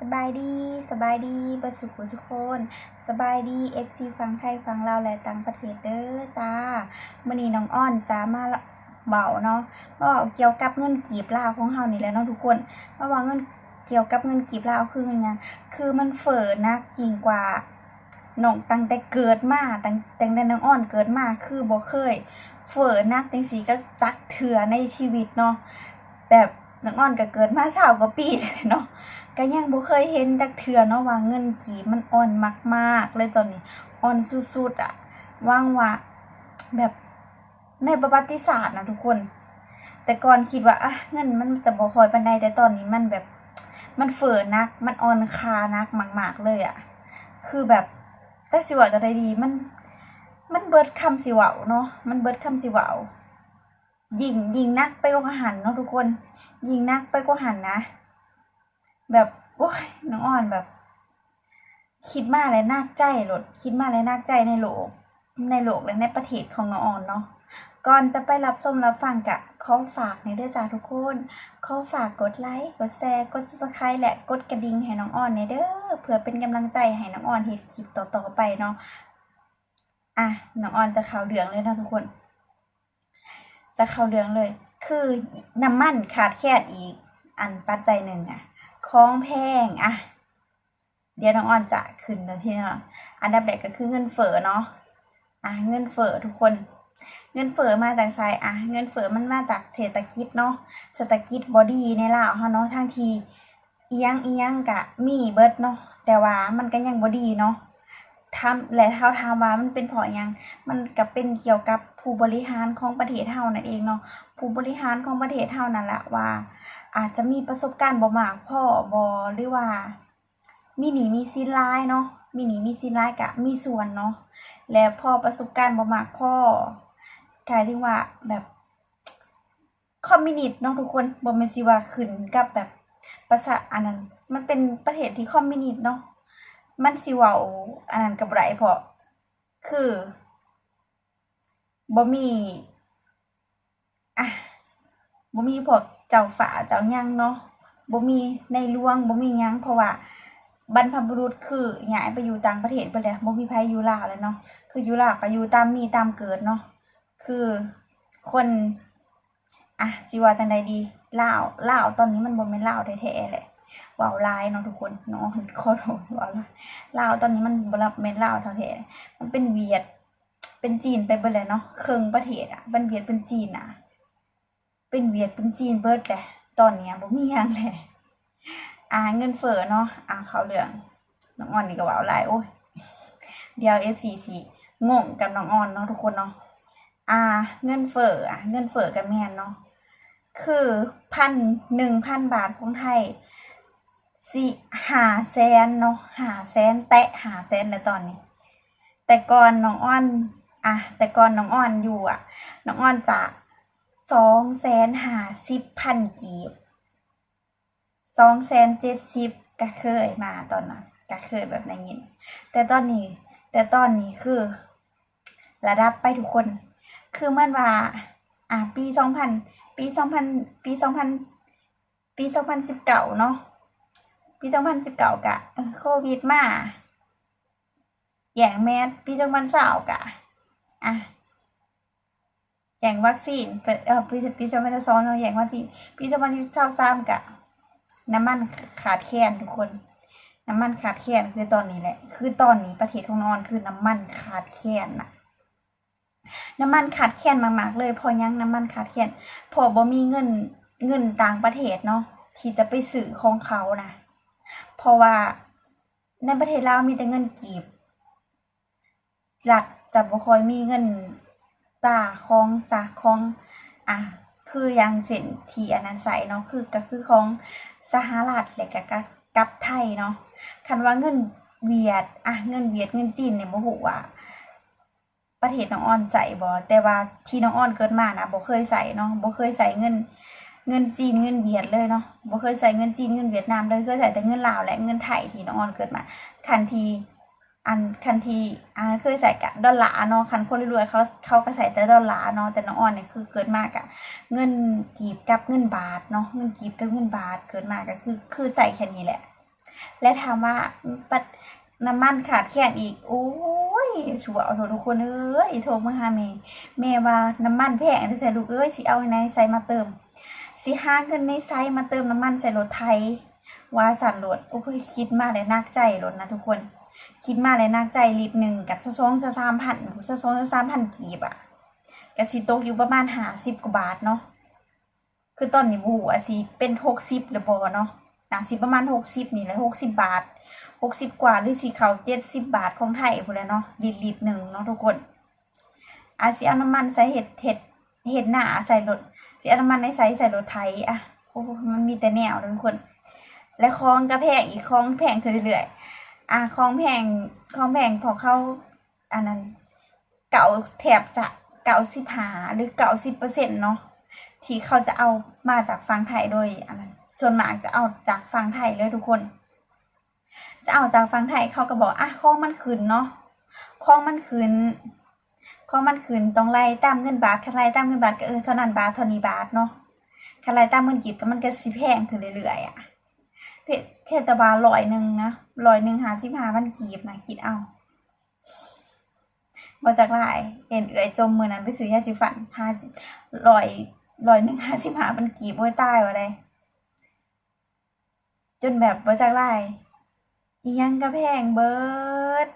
สบายดีสบายดีประสุขทุกคน สบายดีเอฟซีฟังไทยฟังลาวและต่างประเทศเด้อจ้ามื่อนี้น้องอ้อนจ้ามาเบาเนาะมาเบาเกี่ยวกับเงินกีบลาวของเฮานี่แหละเนาะทุกคนมาเว่าเงินเกี่ยวกับเงินกีบลาวคือเงินยังคือมันเฟ้อนักยิ่งกว่าน้องตั้งแต่เกิดมาตั้งแต่แต่น้องอ้อนเกิดมาคือบ่เคย เฟ้อนักจังซี่ก็จักเถื่อในชีวิตเนาะแบบน้องอ้อนก็เกิดมาเช้ากว่าปีเลยเนาะ ก็ยังบ่เคยเห็นจักเทื่อเนาะว่าเงินกีบมันอ่อนมากๆ เลยตอนนี้อ่อนสุดๆอะว่างว่าแบบในประวัติศาสตร์นะทุกคน แต่ก่อนคิดว่าอะเงินมันจะบ่คอยปานใดแต่ตอนนี้มันแบบมันเฟ้อนัก มันอ่อนคานักมากๆเลยอะคือแบบจักสิว่าจะได้ดีมัน มันเบิดคำสิว้าเนาะมันเบิดคำสิว้ายิงยิงนักไปกว่าหันเนาะทุกคน ยิงนักไปกว่าหันนะ แบบโอ้ยน้องอ่อนแบบ คิดมากเลยน่าใจหลด คิดมากเลยน่าใจในโลก ในโลกและในประเทศของน้องอ่อนเนาะก่อนจะไปรับชมรับฟังกะขอฝากในเด้อจ้าทุกคนขอฝากกดไลค์กดแชร์กดซับสไครต์และกดกระดิ่งให้น้องอ่อนในเด้อเพื่อเป็นกำลังใจให้น้องอ่อนเฮ็ดคลิปต่อๆไปเนาะอะน้องอ่อนจะข้าเรื่องเลยนะทุกคน จะข้าเรื่องเลย คือน้ำมันขาดแคลนอีก อันปัจจัยหนึ่งอะ ของแพงอะเดี๋ยวน้องออนจะขึ้นแล้วทีเนาะอันดับแรกก็คือเงินเฟ้อเนาะอะเงินเฟ้อทุกคน เงินเฟ้อมาจากไสอะเงินเฟ้อมันมาจากเศรษฐกิจเนาะเศรษฐกิจบอดี้ในลาวเฮาเนาะทั้งทีเอียังอียงกะมีเบิดเนาะแต่ว่ามันก็ยังบอดีเนาะทำและเท่าทามว่ามันเป็นเพราะยังมันก็เป็นเกี่ยวกับผู้บริหารของประเทศเฮานั่นเองเนาะผู้บริหารของประเทศเฮานั่นแหละว่า อาจจะมีประสบการณ์บ่มากพ่อบอหรือว่า มีหนีมีสินร้ายเนาะมีหนีมีสินร้ายกะมีส่วนเนาะและพอประสบการณ์บ่มากพ่อกลายถึงว่าแบบคอมมิวนิสต์เนาะทุกคนบ่แม่นสิว่าขึ้นกับแบบประสาอันนั้น มันเป็นประเทศที่คอมมิวนิสต์เนาะมันสิว้าอันนั้นกับไรเพราะคือบ่มีอะบ่มีพวก เจ้าฝาเจ้ายังเนาะบ่มีในหลวงบ่มียังเพราะว่าบรรพบุรุษคือย้ายไปอยู่ต่างประเทศไปแล้วบ่มีไผอยู่ลาวแล้วเนาะคืออยู่ลาวก็อยู่ตามมีตามเกิดเนาะคือคนอะสิว่าจังใดดีลาวลาวตอนนี้มันบ่แม่นลาวแท้ๆแหละเว้าหลายเนาะทุกคนเนาะขอโทษเว้าหลายลาวตอนนี้มันบ่รับแม่นลาวแท้ๆมันเป็นเวียดเป็นจีนไปเบิดแล้วเนาะเครึ่งประเทศอะเป็นเวียดเป็นจีนอะ เป็นเวียดเป็นจีนเบิดแหละตอนเนี้ยบ่มีหยังแหละอ่าเงินเฟ้อเนาะอ่าเขาเรื่องน้องอ่อนนี่ก็เว้าหลายโอ้ยเดียว FC สิงงกับน้องอ่อนเนาะทุกคนเนาะอ่า เงินเฟ้ออะเงินเฟ้อกับแมนเนาะคือพันหนึ่งพันบาทของไทยสิหาแสนเนาะหาแสนแตะหาแสนในตอนนี้ แต่ก่อนน้องอ้อน อะแต่ก่อนน้องอ้อนอยู่อะ น้องอ้อนจะ สองแสนห้าสิบพันกีบสองแสนเจ็ดสิบก็เคยมาตอนนั้นก็เคยแบบในยิน แต่ตอนนี้ แต่ตอนนี้คือ ระดับไปทุกคน คือมันว่า อะปีสองพันปีสองพันปีสองพันปีสองพันสิบเก้าเนาะปีสองพันสิบเก้ากะโควิดมาแย่งแมสปีสองพันสาวกะอะ แย่งวัคซีนเป็นเออปีปีสองพันสองเนาแย่งวัคซีนปีสองพันเก้าสามกะน้ำมันขาดแคลนทุกคน น้ำมันขาดแคลนคือตอนนี้แหละ คือตอนนี้ประเทศของนอนคือน้ำมันขาดแคลนน่ะน้ำมันขาดแคลนมากๆ เลยพอยังน้ำมันขาดแคลนเพอบ่มีเงินเงินต่างประเทศเนาะที่จะไปซื้อของเขานะเพราะว่าในประเทศลาวมีแต่เงินกีบรัฐจะบ่ค่อยมีเงิน ตาของสาของอะคืออย่างเส้นที่อันนั้นใส่เนาะคือก็คือของสหรัฐและกับกับไทยเนาะคันว่าเงินเวียดอะเงินเวียดเงินจีนเนี่ยบ่ฮู้ว่าประเทศน้องอ้อนใส่บ่แต่ว่าที่น้องอ้อนเกิดมานะบ่เคยใส่เนาะบ่เคยใส่เงิน เงินจีนเงินเวียดเลยเนาะบ่เคยใส่เงินจีนเงินเวียดนามเลยเคยใส่แต่เงินลาวและเงินไทยที่น้องอ้อนเกิดมาคันที อันคันทีอันเคยใส่กะดอลลาร์เนาะคันคนรวยๆเขาเขาก็ใส่แต่ดอลลาร์เนาะแต่น้องอ่อนเนี่ยคือเกิดมากอะเงินกีบกับเงินบาทเนาะเงินกีบกับเงินบาทเกิดมากก็คือคือใจแค่นี้แหละ และถามว่าปัดน้ำมันขาดแคลนอีกโอ้ยชัวเอาโทษทุกคนเอ้ยโทรมาหาแม่แม่ว่าน้ำมันแพงแต่ลูกเอ้ยสิเอาในไซมาเติมสิห้าเงินในไซมาเติมน้ำมันใส่รถไทยว่าสั่นรถโอ้ยคิดมากเลยนักใจรถนะทุกคน คิดมาเลยนักใจลิตรหนึ่งกับซะสองซะสามพันซะสองซะสามพันกีบอะกะสิตกอยู่ประมาณหาสิบกว่าบาทเนาะคือตอนนี้บูอะสิเป็นหกสิบหรือบ่เนาะหนังสิประมาณหกสิบนี่แหละหกสิบบาทหกสิบกว่าหรือสิเขาเจ็ดสิบบาทของไทยพูดเลยเนาะลิตรลิตรหนึ่งเนาะทุกคนอาสิเอาน้ำมันใส่เห็ดเห็ดเห็ดหนาใส่รถสิเอาน้ำมันในใส่ใส่รถไทยอะโอ้มันมีแต่แนวทุกคน และคลองก็แพงอีกคลองแพงขึ้นเรื่อยๆ อะคลองแพงคลองแพงพอเข้าอันนั้นเก่าแถบจะเก่าสิบหาหรือเก่าสิบเปอร์เซ็นต์เนาะที่เขาจะเอามาจากฝั่งไทยโดยอันนั้นส่วนมากจะเอาจากฝั่งไทยเลยทุกคน จะเอาจากฝั่งไทยเขาก็บอกอะคลองมันขึ้นเนาะคลองมันขึ้นคลองมันขึ้นต้องไล่ตามเงินบาทคันไล่ตามเงินบาทก็เออเท่านั้นบาทเท่านี้บาทเนาะคันไล่ตามเงินกีบก็มันก็สิแพงขึ้นเรื่อยๆอะ เทศบาลร้อยหนึ่งนะร้อยหนึ่งหาสิบหาพันกีบนะคิดเอามาจากหลายเห็นเอื่อยจมมือนั้นไปซื้อยาสีฟันห้าสิบร้อยร้อยหนึ่งห้าสิบหาพันกีบไว้ใต้วะเลยจนแบบมาจากหลายอียังกระแพงเบิร์ด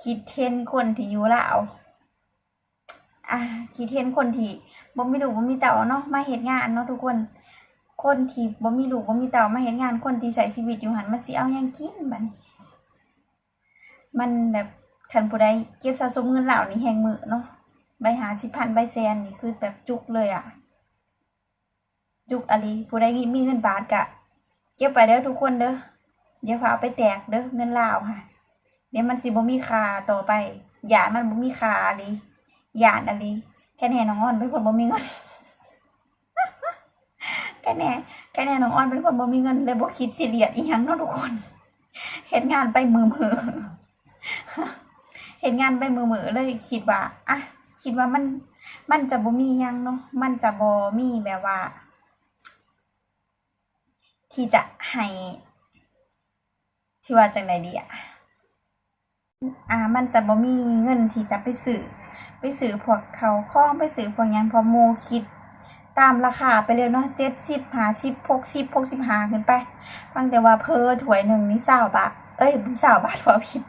คิดเทนคนที่อยู่ลาวอะคิดเทนคนที่บ่มีลูบ่มีเต่าเนาะมาเฮ็ดงานเนาะทุกคน คนที่บ่มีลูกบ่มีเต่ามาเฮ็ดงานคนที่ใช้ชีวิตอยู่หันมันสิเอาหยังกินบัดนี้มันแบบคันผู้ใดเก็บสะสมเงินเหล่านี้แหงมือเนาะใบหาสิพันใบแสนนี่คือแบบจุกเลยอะ จุกอะไรผู้ใดมีเงินบาทกะ เก็บไปเด้อทุกคนเด้ออย่าพาเอาไปแตกเด้อเงินเหล่าค่ะเดี๋ยวมันสิบ่มีค่าต่อไปหยาดมันบ่มีค่าอะไรหยาดอะไรแค่แน่น้องอ่อนเป็นคนบ่มีเงิน แค่แน่แค่แน่น้องอ้อนเป็นคนบ่มีเงินเลยบ่คิดสิเรียดอีหยังเนาะทุกคนเฮ็ดงานไปมือมือเฮ็ดงานไปมือมือเลยคิดว่าอะคิดว่ามัน มันจะบ่มียังเนาะมันจะบ่มีแบบว่า ที่จะให้ที่ว่าจังไดดีอะอ่า มันจะบ่มีเงินที่จะไปซื้อไปซื้อพวกเขาวของไปซื้อพวกยังพอโมคิด ตามราคาไปเลยเนาะเจ็ดสิบหาสิบหกสิบหกสิบหาขึ้นไปฟังแต่ว่าเพอถวยหนึ่งนี่สาวบาทเอ้ยสาวบาทพอผิด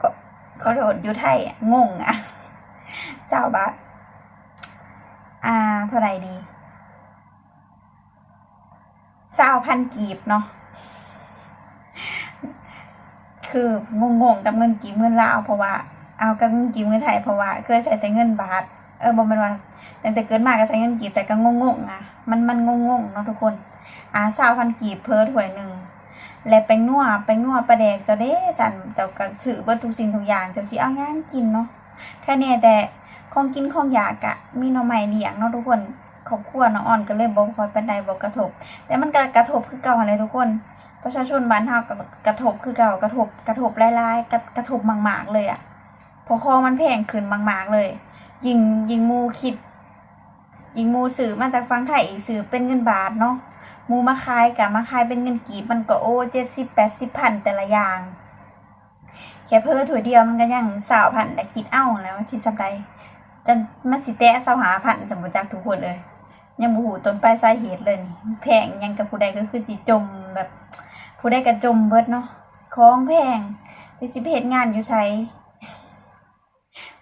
ก็ขอโทษอยู่ไทยงงอะสาวบาทอ่าเท่าไหร่ดีสาวพันกีบเนาะคืองงๆกับเงินกีบเงินลาวเพราะว่าเอากับเงินกีบเงินไทยเพราะว่าเคยใช้แต่เงินบาทเออบ่แม่นว่า ตั้งแต่เกิดมาก็ใช้เงินกีบแต่ก็งงๆอะมันมันงงๆเนาะทุกคน อ่าสาวพันกีบเพิ่ถ้วยหนึ่งและไปนัวไปนัวปลาแดกเจ้าเด้สันแต่ก็ซื้อเบิดทุกสิ่งทุกอย่างเจ้าสิเอาย่างกินเนาะแค่เนี้แต่ของกินของอยากอะมีหน่อไม้เลี้ยงเนาะทุกคนครอบครัวน้องอ่อนก็เลยบ่ค่อยปานใดบ่กระทบ แต่มันก็กระทบคือเก่าหั่นแหละทุกคน ประชาชนบ้านเฮาก็กระทบคือเก่ากระทบกระทบหลายๆกระกระทบมากๆเลยอะเพอขอมันแพงขึ้นมากๆเลย ยิงยิงมูคิด ยิงมูสื่อมาจากฟังไทยอีกสื่อเป็นเงินบาทเนาะมูมาขายกับมาขายเป็นเงินกีบมันก็โอ้เจ็ดสิบแปดสิบพันแต่ละอย่าง แค่เพิ่อถั่วเดียวมันก็ยังสาวพันแต่คิดเอ้าแล้วสิสำไรจนมันสิแตะสาวหาพันสมบูรณ์จากทุกคนเลย ยังบูหูต้นปลายสาเหตุเลยนี่แพงยังกับผู้ใดก็คือสิจมแบบ ผู้ใดก็จมเบิดเนาะของแพงที่สิเฮ็ดงานอยู่ไส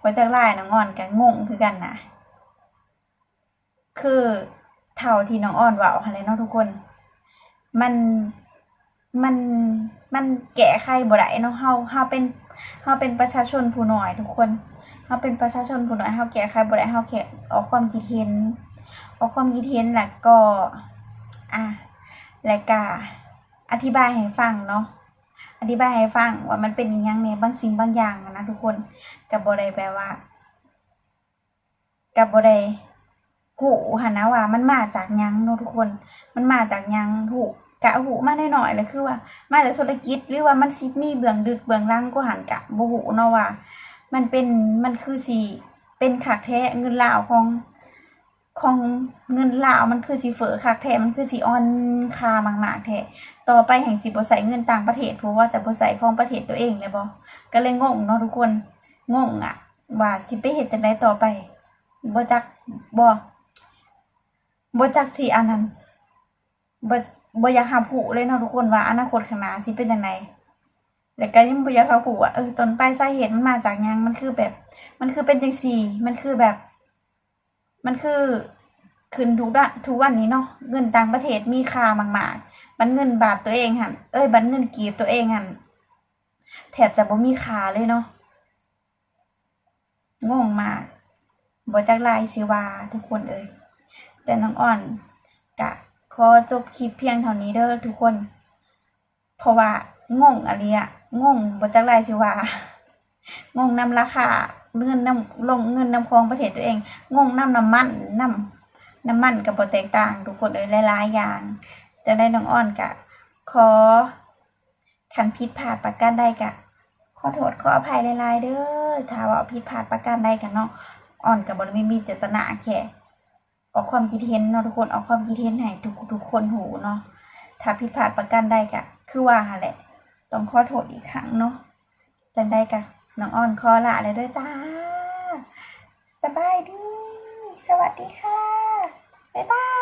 ว่าจากไล่น้องอ่อนก็งงคือกันนะ คือเท่าที่น้องอ่อนว่าอะไรเนาะทุกคน มันมันมันแก้ไขบ่ได้เนาะเฮาเฮาเป็นเฮาเป็นประชาชนผู้น้อยทุกคนเฮาเป็นประชาชนผู้น้อยเฮาแก้ไขบ่ได้เฮาแค่ออกความคิดเห็นออกความคิดเห็นแล้วก็อะแล้วก็อธิบายให้ฟังเนาะอธิบายให้ฟังว่ามันเป็นอหยังเนี่ยบางสิ่งบางอย่างนะทุกคนกับบ่ได้แปลว่ากับบ่ได้ หูหันนะว่า มันมาจากยังเนาะทุกคน มันมาจากยังหูกะหูมาหน่อยๆเลยคือว่า มาจากธุรกิจหรือว่ามันสิมีเบื้องดึกเบื้องล่างก็หันกะบ่หูเนาะว่า มันเป็นมันคือสิเป็นขากแท้เงินลาวของของเงินลาวมันคือสิเฟ้อคักแท้มันคือสิอ่อนค่ามากๆแท้ต่อไปแห่งสิบ่ใส่เงินต่างประเทศเพราะว่าแต่บ่ใส่ของประเทศตัวเองเลยบ่ก็เลยงงเนาะทุกคนงงอะว่าสิไปเฮ็ดจังไดต่อไปบ่จักบ่ บ่จักสิอันนั้นบ่บ่อยากหาผู้เลยเนาะทุกคนว่าอนาคตข้างหน้าสิเป็นจังไดแล้วก็ยังบ่อยากหาผู้ว่าเออต้นปลายสาเหตุมันมาจากหยังมันคือแบบ มันคือเป็นจังซี่ มันคือแบบ มันคือขึ้นทุกด้านทุกวันนี้เนาะเงินต่างประเทศมีค่ามากๆมันเงินบาทตัวเองหันเอ้ยบันเงินกีบตัวเองหันแถบจะบ่มีค่าเลยเนาะงงมากบ่จักลายสิว่าทุกคนเอ้ย แต่น้องอ่อนกะขอจบคลิปเพียงเท่านี้เด้อทุกคน เพราะว่างงอะไรอะงงบจักลายสิว่างงนำราคาเงินนำลงเงินนำคองประเทศตัวเอง งงน้ำน้ำมันน้ำน้ำมันกับโปรแตกต่างทุกคนเลยหลายๆอย่าง จะได้น้องอ้อนกะขอคันผิดพลาดประการใดกะขอโทษขออภัยหลายๆเด้อถ้าว่าผิดพลาดประการใดกันเนาะอ่อนกับบริมีมีเจตนาแค่ ออกความคิดเห็นเนาะทุกคนออกความคิดเห็นให้ทุกทุกคนหูเนาะถ้าผิดพลาดประกันได้กะคือว่าแหละ ต้องขอโทษอีกครั้งเนาะจังได้กะน้องอ่อนขอละเลยด้วยจ้า สบายดี สวัสดีค่ะ บ๊ายบาย